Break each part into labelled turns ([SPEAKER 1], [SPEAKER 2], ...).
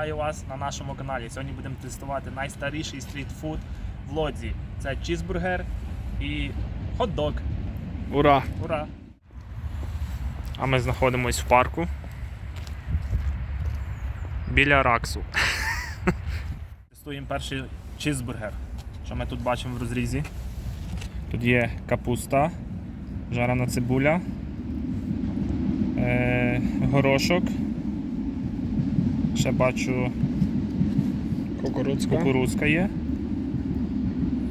[SPEAKER 1] Вітаю вас на нашому каналі. Сьогодні будемо тестувати найстаріший стрітфуд в Лодзі. Це чізбургер і хот-дог.
[SPEAKER 2] Ура!
[SPEAKER 1] Ура! А ми знаходимось в парку біля Раксу. Тестуємо перший чізбургер. Що ми тут бачимо в розрізі? Тут є капуста, жарена цибуля, е- горошок. Ще бачу
[SPEAKER 2] Кукурудзка.
[SPEAKER 1] кукурузка є.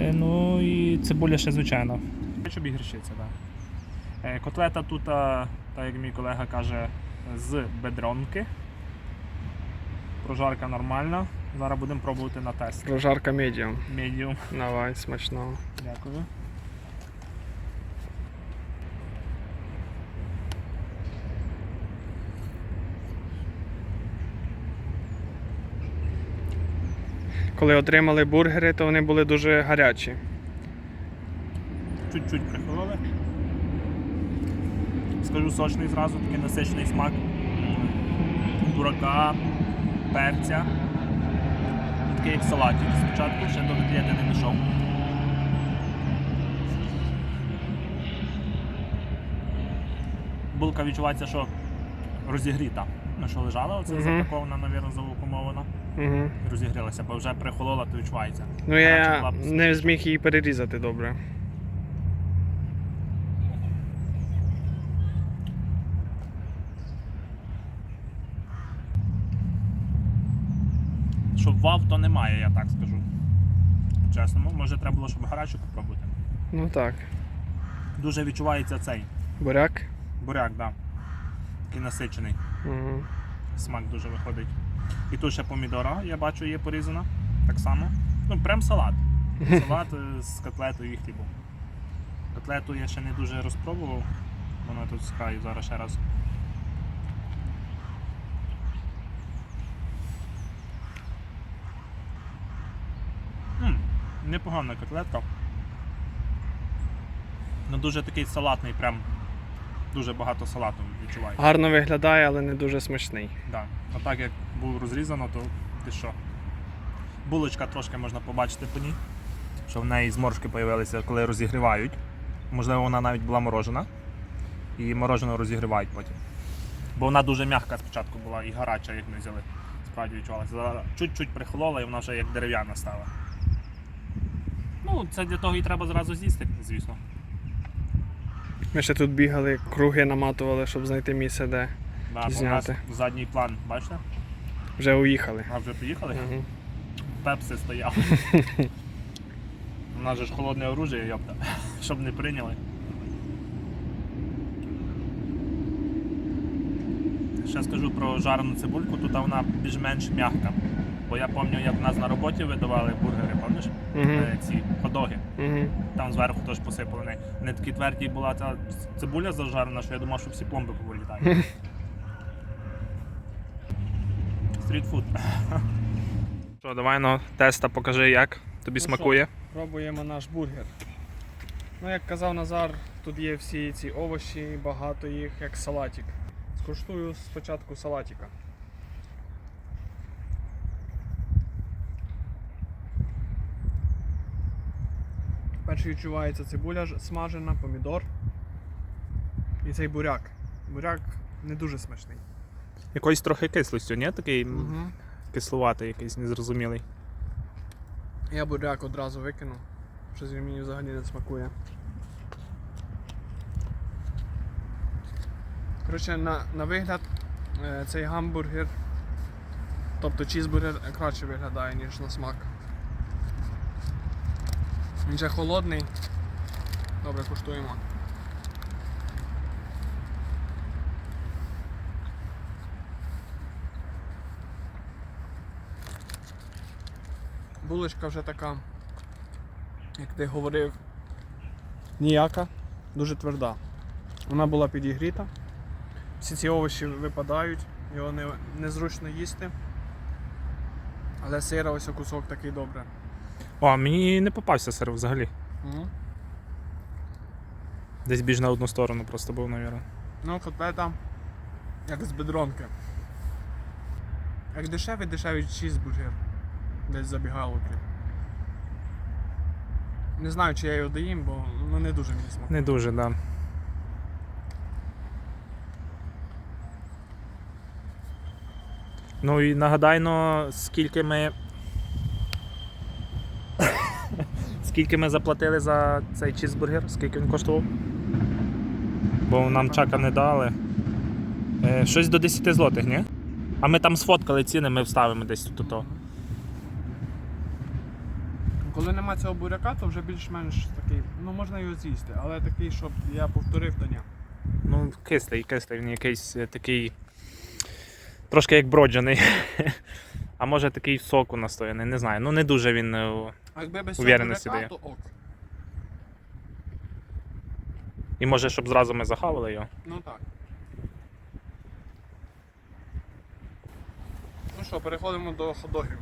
[SPEAKER 1] Е, Ну і цибуля ще звичайно. Щоб і гірчиця, так. Котлета тут, так як мій колега каже, з бедронки. Прожарка нормальна. Зараз будемо пробувати на тест.
[SPEAKER 2] Прожарка медіум.
[SPEAKER 1] Медіум.
[SPEAKER 2] Давай, смачного.
[SPEAKER 1] Дякую.
[SPEAKER 2] Коли отримали бургери, то вони були дуже гарячі.
[SPEAKER 1] Чуть-чуть прихололи. Скажу сочний зразу, такий насичений смак. Бурака, перця. Такий як салатик. Спочатку ще до котлети не дійшов. Булка відчувається, що розігріта. Ну, що лежала, оце
[SPEAKER 2] Мгм.
[SPEAKER 1] запакована, навірно, завакумована.
[SPEAKER 2] Угу.
[SPEAKER 1] Розігрілася, бо вже прихолола, то відчувається.
[SPEAKER 2] Ну я не зміг її перерізати добре.
[SPEAKER 1] Щоб вав, то немає, я так скажу. Чесно, ну, може треба було, щоб гарячу попробувати.
[SPEAKER 2] Ну так.
[SPEAKER 1] Дуже відчувається цей
[SPEAKER 2] Буряк.
[SPEAKER 1] буряк, да. Такий насичений.
[SPEAKER 2] Угу.
[SPEAKER 1] Смак дуже виходить. І тут ще помідора, я бачу, є порізана. Так само. Ну, прям салат. Салат е, з котлетою і хлібом. Котлету я ще не дуже розпробував. Вона тут з краю зараз ще раз. М, непогана котлетка. Ну дуже такий салатний, прям дуже багато салату відчуваю.
[SPEAKER 2] Гарно виглядає, але не дуже смачний.
[SPEAKER 1] Да. А так як було розрізано, то ти що? Булочка трошки можна побачити по ній, що в неї зморшки з'явилися, коли розігрівають. Можливо, вона навіть була морожена. І морожену розігрівають потім. Бо вона дуже м'яка спочатку була і гаряча, як ми взяли. Справді відчувалася. Чуть-чуть прихолола і вона вже як дерев'яна стала. Ну, це для того і треба зразу з'їсти, звісно.
[SPEAKER 2] Ми ще тут бігали, круги наматували, щоб знайти місце, де
[SPEAKER 1] Да, бо у нас задній план, бачите?
[SPEAKER 2] Вже уїхали.
[SPEAKER 1] А вже поїхали?
[SPEAKER 2] Угу.
[SPEAKER 1] Пепси стояв. У нас же ж холодне оружие, йопта. Щоб не прийняли. Ще скажу про жарену цибульку, тут вона більш-менш м'яка. Бо я пам'ятаю, як в нас на роботі видавали бургери, пам'ятаєш?
[SPEAKER 2] Угу.
[SPEAKER 1] Ці ходоги.
[SPEAKER 2] Угу.
[SPEAKER 1] Там зверху теж посипали. Не такі тверді була ця цибуля зажарена, що я думав, що всі пломби повилітають. Стрітфуд. Що, давай на теста покажи, як тобі
[SPEAKER 2] Ну
[SPEAKER 1] смакує.
[SPEAKER 2] Пробуємо наш бургер. Ну, як казав Назар, тут є всі ці овочі, багато їх, як салатик. Скуштую спочатку салатика. Перший відчувається цибуля смажена, помідор. І цей буряк. Буряк не дуже смачний.
[SPEAKER 1] Якоюсь трохи кислостю, ні? Такий
[SPEAKER 2] Угу.
[SPEAKER 1] кислуватий, якийсь незрозумілий.
[SPEAKER 2] Я буряк одразу викину. Щось він мені взагалі не смакує. Коротше, на, на вигляд е, цей гамбургер, тобто чізбургер е, краще виглядає, ніж на смак. Він ще холодний. Добре, куштуємо. Булочка вже така, як ти говорив, ніяка, дуже тверда. Вона була підігріта. Всі ці овочі випадають, його не, незручно їсти. Але сира ось кусок такий добре.
[SPEAKER 1] О, а мені не попався сир взагалі.
[SPEAKER 2] Угу.
[SPEAKER 1] Десь більш на одну сторону просто був, мабуть.
[SPEAKER 2] Ну, котлета як з бедронки. Як дешевий, дешевий чізбургер. Десь забігалки. Не знаю, чи я його доїм, бо ну, не дуже мені смакує.
[SPEAKER 1] Не дуже, так. Да. Ну і нагадайно, скільки ми. скільки ми заплатили за цей чізбургер, скільки він коштував? Бо нам чака не дали. Е, щось до 10 злотих, ні? А ми там сфоткали ціни, ми вставимо десь тут.
[SPEAKER 2] Коли нема цього буряка, то вже більш-менш такий, ну можна його з'їсти, але такий, щоб я повторив, то ні.
[SPEAKER 1] Ну, кислий, кислий, він якийсь е, такий. Трошки як броджений. А може такий соку настояний, не знаю. Ну не дуже він. е.
[SPEAKER 2] А якби без цього
[SPEAKER 1] Уверенності
[SPEAKER 2] буряка,
[SPEAKER 1] дає.
[SPEAKER 2] то ок.
[SPEAKER 1] І може, щоб зразу ми захавали його.
[SPEAKER 2] Ну так. Ну що, переходимо до хот-догів.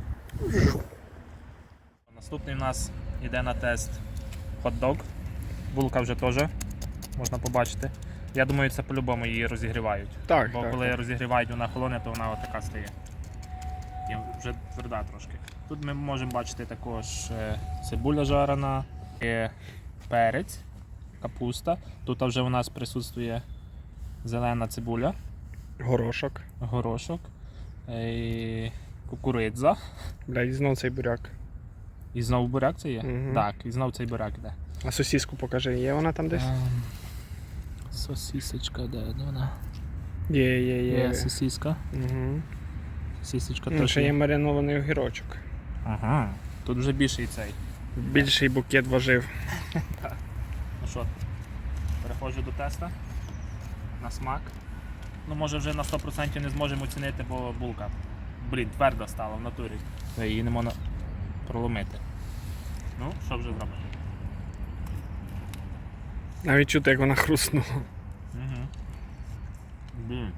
[SPEAKER 1] Наступний у нас йде на тест хот-дог. Булка вже теж можна побачити. Я думаю, це по-любому її розігрівають.
[SPEAKER 2] Так,
[SPEAKER 1] Бо коли розігрівають вона холоне, то вона отака стає. І вже тверда трошки. Тут ми можемо бачити також е, цибуля жарена, є перець, капуста. Тут вже у нас присутствує зелена цибуля,
[SPEAKER 2] Горошок.
[SPEAKER 1] горошок, е, кукурудза.
[SPEAKER 2] Бля, і знов цей буряк.
[SPEAKER 1] І знову буряк це є?
[SPEAKER 2] Мгм.
[SPEAKER 1] Так, і знову цей буряк йде.
[SPEAKER 2] А сосіску покажи, є вона там десь?
[SPEAKER 1] Ем, Сосісочка, де де вона?
[SPEAKER 2] Є, є, є.
[SPEAKER 1] Є сосіска.
[SPEAKER 2] Угу.
[SPEAKER 1] Сосісочка
[SPEAKER 2] Ну,
[SPEAKER 1] теж
[SPEAKER 2] ще є
[SPEAKER 1] є.
[SPEAKER 2] маринований огірочок.
[SPEAKER 1] Ага. Тут вже більший цей.
[SPEAKER 2] Більший букет важив.
[SPEAKER 1] Ну що, переходжу до теста. На смак. Ну, може вже на 100% не зможемо оцінити, бо булка. Блін, тверда стала в натурі. Та Її не можна проломити. Ну, що вже зробимо?
[SPEAKER 2] Навіть чути, як вона хрустнула.
[SPEAKER 1] Угу. Блін.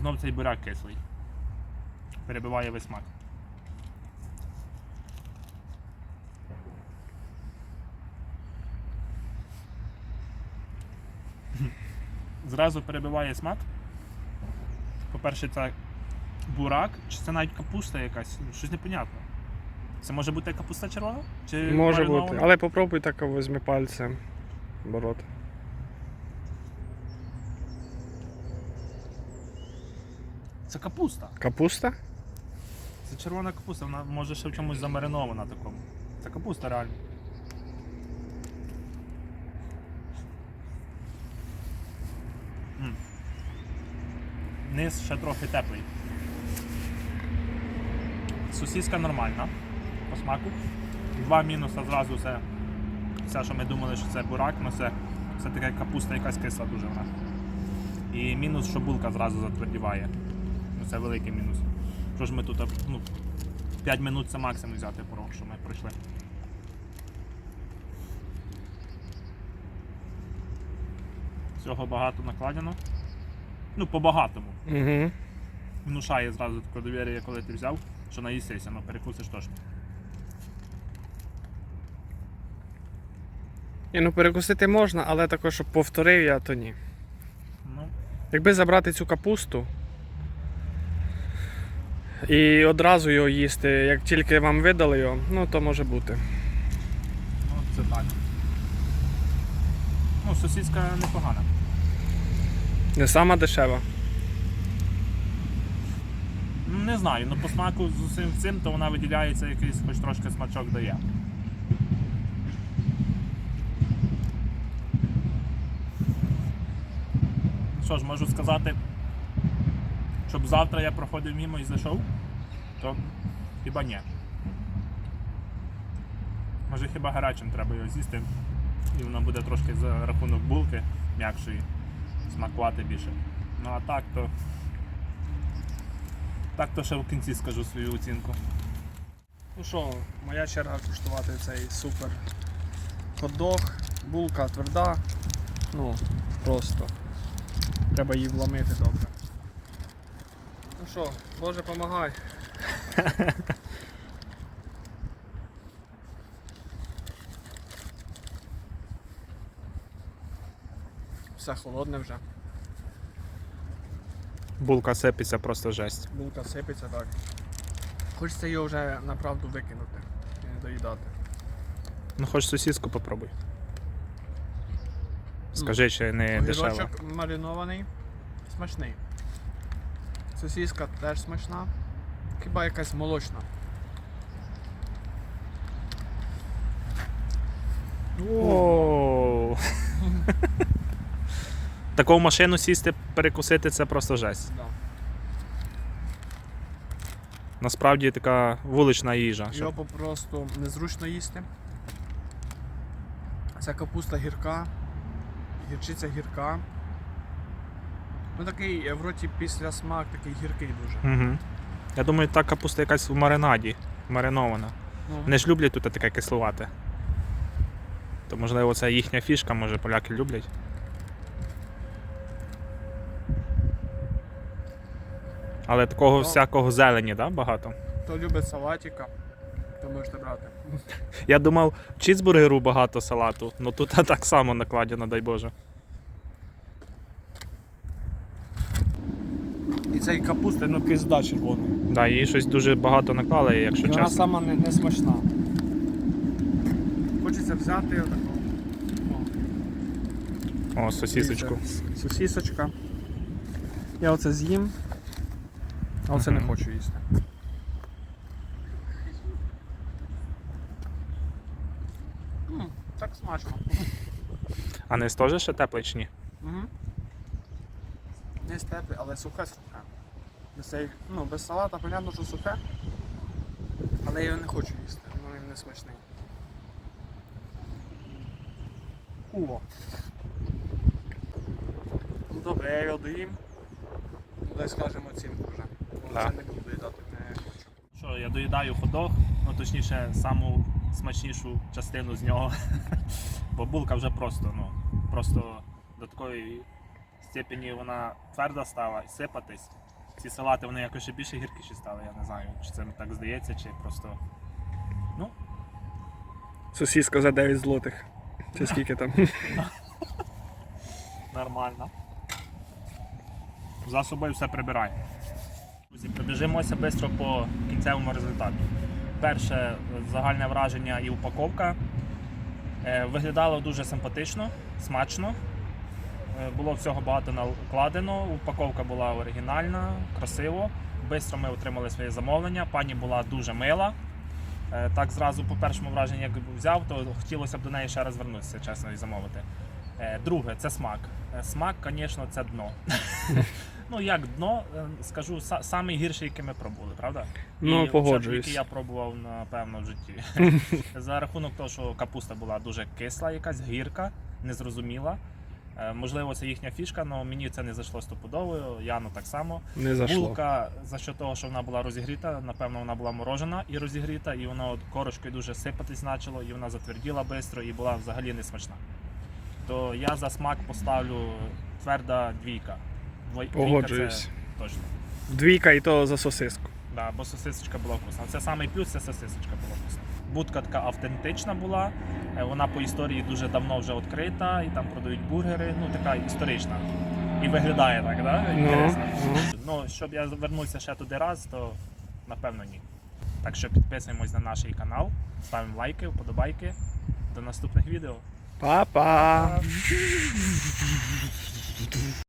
[SPEAKER 1] Знов цей буряк кислий. Перебиває весь смак. Зразу перебиває смак. По-перше, це бурак, чи це навіть капуста якась, щось непонятно. Це може бути капуста червона? Чи
[SPEAKER 2] Може
[SPEAKER 1] маринована?
[SPEAKER 2] бути. Але попробуй так візьми пальцем. Борот.
[SPEAKER 1] Це капуста.
[SPEAKER 2] Капуста?
[SPEAKER 1] Це червона капуста, вона може ще в чомусь замаринована такому. Це капуста реально. М. Низ ще трохи теплий. Сосіска нормальна по смаку. Два мінуса зразу це все, що ми думали, що це бурак, але це, це така капуста якась кисла дуже вона. І мінус, що булка зразу затвердіває. Ну, Це великий мінус. Що ж ми тут ну, 5 минут це максимум взяти порог, що ми пройшли. Всього багато накладено. Ну, по-багатому.
[SPEAKER 2] Угу.
[SPEAKER 1] Внушає зразу таке довір'я, коли ти взяв, що наїстися, ну перекусиш точно.
[SPEAKER 2] Ні, ну перекусити можна, але також, щоб повторив я, то ні.
[SPEAKER 1] Ну,
[SPEAKER 2] Якби забрати цю капусту і одразу його їсти, як тільки вам видали його, ну то може бути.
[SPEAKER 1] ну це так. Ну, сосиска непогана.
[SPEAKER 2] Не сама дешева.
[SPEAKER 1] Ну, Не знаю, ну по смаку з усім цим, то вона виділяється якийсь хоч трошки смачок дає. Що ж, можу сказати, щоб завтра я проходив мимо і зайшов, то хіба ні. Може хіба гарячим треба його з'їсти, і воно буде трошки за рахунок булки м'якшої, смакувати більше. Ну а так то. Так то ще в кінці скажу свою оцінку.
[SPEAKER 2] Ну що, моя черга куштувати цей супер хот-дог. Булка тверда. Ну, просто. Треба її вломити добре. Ну що, Боже, помагай. Все холодне вже.
[SPEAKER 1] Булка сипеться просто жесть.
[SPEAKER 2] Булка сипеться так. Хочеться її вже направду викинути і не доїдати.
[SPEAKER 1] Ну хоч сосиску попробуй. Скажи, чи не дешево.
[SPEAKER 2] Маринований, смачний. Сосиска теж смачна. Хіба якась молочна.
[SPEAKER 1] О. Таку машину сісти, перекусити це просто жесть.
[SPEAKER 2] Да.
[SPEAKER 1] Насправді така вулична їжа.
[SPEAKER 2] Його попросту незручно їсти. Ця капуста гірка, гірчиця гірка. Ну такий е, в роті після смак такий гіркий дуже.
[SPEAKER 1] Угу. Я думаю, та капуста якась в маринаді, маринована.
[SPEAKER 2] Ну,
[SPEAKER 1] Вони ж люблять тут таке кислувате. То можливо це їхня фішка, може поляки люблять. Але такого
[SPEAKER 2] Ну.
[SPEAKER 1] всякого зелені, да, багато.
[SPEAKER 2] Хто любить салатика, то можете брати.
[SPEAKER 1] Я думав, в чізбургеру багато салату, але тут так само накладено, дай Боже.
[SPEAKER 2] І цей капуста, ну пізда червоний.
[SPEAKER 1] Да, її щось дуже багато наклали, якщо
[SPEAKER 2] І вона
[SPEAKER 1] чесно.
[SPEAKER 2] сама не, не смачна. Хочеться взяти отаку. О,
[SPEAKER 1] О, сосісочку.
[SPEAKER 2] дивіться, Сосісочка. Я оце з'їм, а оце не хочу їсти. М, Так смачно.
[SPEAKER 1] А не теж ще теплий чи ні?
[SPEAKER 2] Угу. Не тепле, але сухе сухе. Без, цей- ну, без салата, понятно, що сухе. Але я його не хочу їсти, ну він не смачний. О. Ну добре, я його доїм. Дай скажемо оцінку вже. Бо. Це не буду їдати, не хочу.
[SPEAKER 1] Що, я доїдаю ходох, ну точніше, саму смачнішу частину з нього. Бо булка вже просто, ну, просто до такої степені вона тверда стала і сипатись. Ці салати вони якось ще більше гіркіші стали, я не знаю, чи це так здається, чи просто. Ну,
[SPEAKER 2] Сосіска за 9 злотих. Чи скільки там?
[SPEAKER 1] нормально. За собою все прибирає. Друзі, пробіжимося швидко по кінцевому результату. Перше загальне враження і упаковка. Е, Виглядало дуже симпатично, смачно. Е, Було всього багато накладено. Упаковка була оригінальна, красиво. Бистро ми отримали своє замовлення. Пані була дуже мила. Е, Так зразу по першому враженню, як взяв, то хотілося б до неї ще раз звернутися, чесно, і замовити. Друге, це смак. Смак, звісно, це дно. Ну як дно, е, скажу, са- самий гірший, який ми пробували, правда?
[SPEAKER 2] Ну,
[SPEAKER 1] І
[SPEAKER 2] погоджуюсь.
[SPEAKER 1] Який я пробував, напевно, в житті. За рахунок того, що капуста була дуже кисла, якась гірка, незрозуміла. Е, Можливо, це їхня фішка, але мені це не зайшло стопудово, Яну так само.
[SPEAKER 2] Не зашло.
[SPEAKER 1] Булка за що того, що вона була розігріта, напевно, вона була морожена і розігріта, і воно от корочкою дуже сипатись почало, і вона затверділа швидко і була взагалі не смачна. То я за смак поставлю тверда двійка.
[SPEAKER 2] Погоджуюсь.
[SPEAKER 1] Це точно.
[SPEAKER 2] Двійка і то за сосиску.
[SPEAKER 1] Да, бо сосисочка була вкусна. Це самий плюс, це сосисочка була вкусна. Будка така автентична була. е, Вона по історії дуже давно вже відкрита, і там продають бургери. Ну така історична. І виглядає так, да? Інтересно. Ну, щоб я вернувся ще туди раз, то напевно ні. Так що підписуємось на наш канал, ставимо лайки, вподобайки. До наступних відео.
[SPEAKER 2] Па-па!